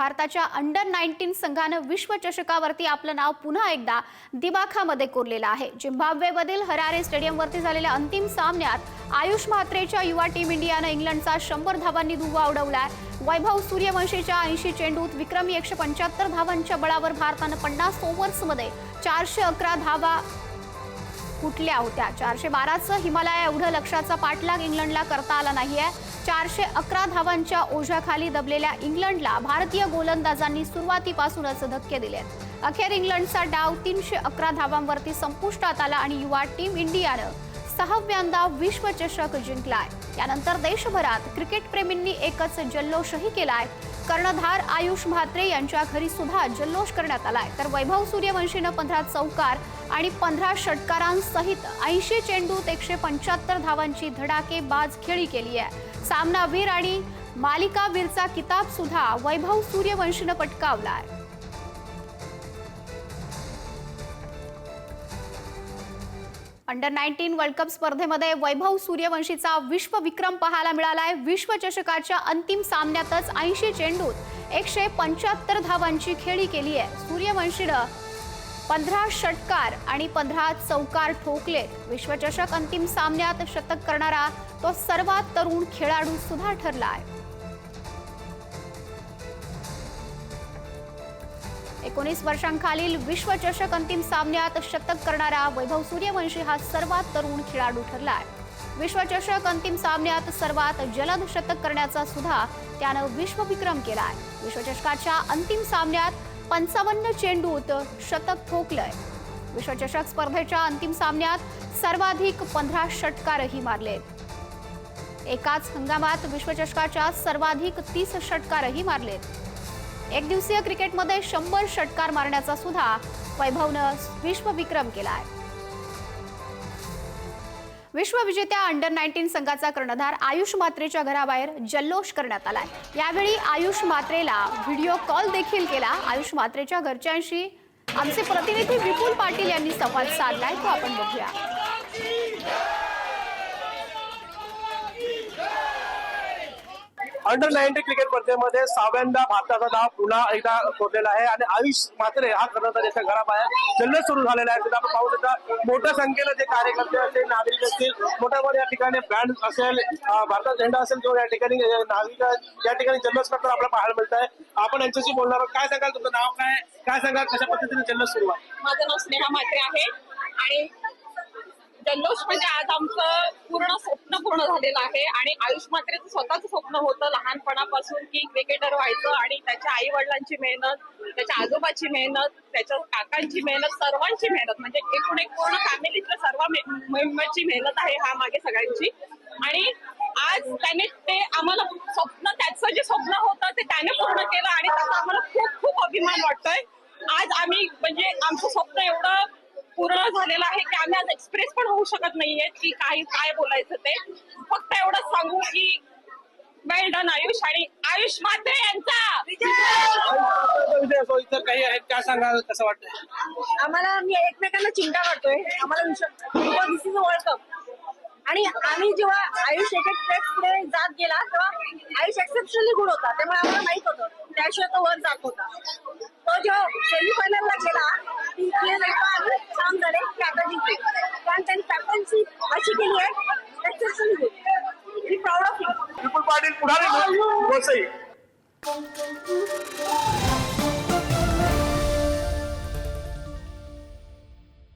भारताच्या under nineteen संघानं विश्वचषकावरती आपलं नाव पुन्हा एकदा दिमाखामध्ये कोरलेलं आहे. झिम्बाब्वेमधील हरारे स्टेडियमवरती झालेल्या अंतिम सामन्यात आयुष म्हात्रेच्या युवा टीम इंडियानं इंग्लंडचा शंभर धावांनी धुव्वा उडवलाय. वैभव सूर्यवंशीच्या ऐंशी चेंडूत विक्रमी एकशे पंच्याहत्तर धावांच्या बळावर भारतानं पन्नास ओव्हर्समध्ये चारशे अकरा धावा कुठल्या होत्या. चारशे बाराचं हिमालया एवढं लक्षाचा पाठलाग इंग्लंडला करता आला नाहीये. चारशे अकरा धावांच्या ओझ्याखाली दबलेल्या इंग्लंडला भारतीय गोलंदाजांनी सुरुवातीपासूनच धक्के दिले अखेर इंग्लंडचा डाव तीनशे अकरा धावांवरती संपुष्टात आला आणि युवा टीम इंडियानं सहाव्यांदा विश्वचषक जिंकलाय. त्यानंतर देशभरात क्रिकेटप्रेमींनी एकच जल्लोषही केलाय. कर्णधार आयुष म्हात्रे यांच्या घरी सुद्धा जल्लोष करण्यात आलाय. तर वैभव सूर्यवंशीनं पंधरा चौकार आणि पंधरा षटकारांसहित ऐंशी चेंडूत एकशे पंच्याहत्तर धावांची धडाकेबाज खेळी केली आहे. सामनावीर आणि मालिकावीरचा किताब सुद्धा वैभव सूर्यवंशीनं पटकावला आहे अंडर नाईन्टीन वर्ल्ड कप स्पर्धेमध्ये वैभव सूर्यवंशीचा विश्व विक्रम पाहायला मिळालाय. विश्वचषकाच्या अंतिम सामन्यातच ऐंशी चेंडूत एकशे पंच्याहत्तर धावांची खेळी केली आहे. सूर्यवंशीनं पंधरा षटकार आणि पंधरा चौकार ठोकले. विश्वचषक अंतिम सामन्यात शतक करणारा तो सर्वात तरुण खेळाडू सुद्धा आहे. एकोणीस वर्षांखालील विश्वचषक अंतिम सामन्यात शतक करणारा वैभव सूर्यवंशी हा सर्वात तरुण खेळाडू ठरलाय. विश्वचषक अंतिम सामन्यात सर्वात जलद शतक करण्याचा सुद्धा त्यानं विश्वविक्रम केला आहे विश्वचषकाच्या अंतिम सामन्यात पंचावन्न चेंडूत शतक ठोकलंय. विश्वचषक स्पर्धेच्या अंतिम सामन्यात सर्वाधिक पंधरा षटकारही मारले. एकाच हंगामात विश्वचषकाच्या सर्वाधिक तीस षटकारही मारलेत. एक दिवसीय क्रिकेटमध्ये शंभर षटकार मारण्याचा सुद्धा वैभवनं विश्वविक्रम आहे विश्वविजेत्या अंडर नाईन्टीन संघाचा कर्णधार आयुष मात्रेच्या घराबाहेर जल्लोष करण्यात आलाय. यावेळी आयुष मात्रेला व्हिडिओ कॉल देखील केला. आयुष मात्रेच्या घरच्यांशी आमचे प्रतिनिधी विपुल पाटील यांनी संवाद साधलाय. तो आपण बघूया. अंडर नाईन्टी क्रिकेट स्पर्धेमध्ये सहाव्यांदा भारताचा नाव पुन्हा एकदा कोरलेला आहे आणि आयुष मात्रे हा कर्णधार याच्या घराबाहेर जल्लोष सुरू झालेला आहे. आपण पाहू शकता मोठ्या संख्येनं जे कार्यकर्ते असतील नागरिक असतील मोठ्या मोठ्या या ठिकाणी बँड असेल भारताचा झेंडा असेल किंवा या ठिकाणी नागरिक या ठिकाणी जल्लोष करताना आपल्याला पाहायला मिळत आहे. आपण यांच्याशी बोलणार आहोत. काय सांगाल तुमचं नाव काय? काय सांगाल? कशा पद्धतीने जल्लोष सुरू आहे? माझं नाव स्नेहा मात्रे आहे. आणि जल्लोष म्हणजे आज आमचं पूर्ण स्वप्न पूर्ण झालेलं आहे आणि आयुष मात्रेचं स्वतःच स्वप्न होतं लहानपणापासून की क्रिकेटर व्हायचं आणि त्याच्या आई वडिलांची मेहनत त्याच्या आजोबाची मेहनत त्याच्या काकांची मेहनत सर्वांची मेहनत म्हणजे एकूण एक पूर्ण फॅमिलीतल्या सर्व मेंबरची मेहनत आहे हा मागे सगळ्यांची. आणि आज त्याने ते आम्हाला स्वप्न त्याचं जे स्वप्न होतं ते त्याने पूर्ण केलं आणि त्याचा आम्हाला खूप खूप अभिमान वाटतोय. आज आम्ही म्हणजे आमचं स्वप्न एवढं झालेलं आहे की आम्ही आज एक्सप्रेस पण होऊ शकत नाहीये की काही काय बोलायचं ते. फक्त एवढंच सांगू की वेल डन आयुष. आणि आयुष म्हात्रे यांचा! विजय! असो इतर काही आहेत काय सांगाल कसं वाटतं आम्हाला मी एकमेकांना चिंता करतोय. आम्हाला दिस इज वर्ल्ड कप आणि आम्ही जेव्हा आयुष एक एक पुढे जात गेला तेव्हा आयुष एक्सेप्शनली गुड होता. त्यामुळे आम्हाला माहीत होतं. त्याशिवाय तो वर जात होता. तो जेव्हा सेमीफायनलला गेला लोक आम्ही छान झाले की आता जिंकले. कारण त्यांनी कॅप्टन्सी अशी केली आहे एक्सेप्शनली मी प्राऊड ऑफ पाटील पुढारी वसई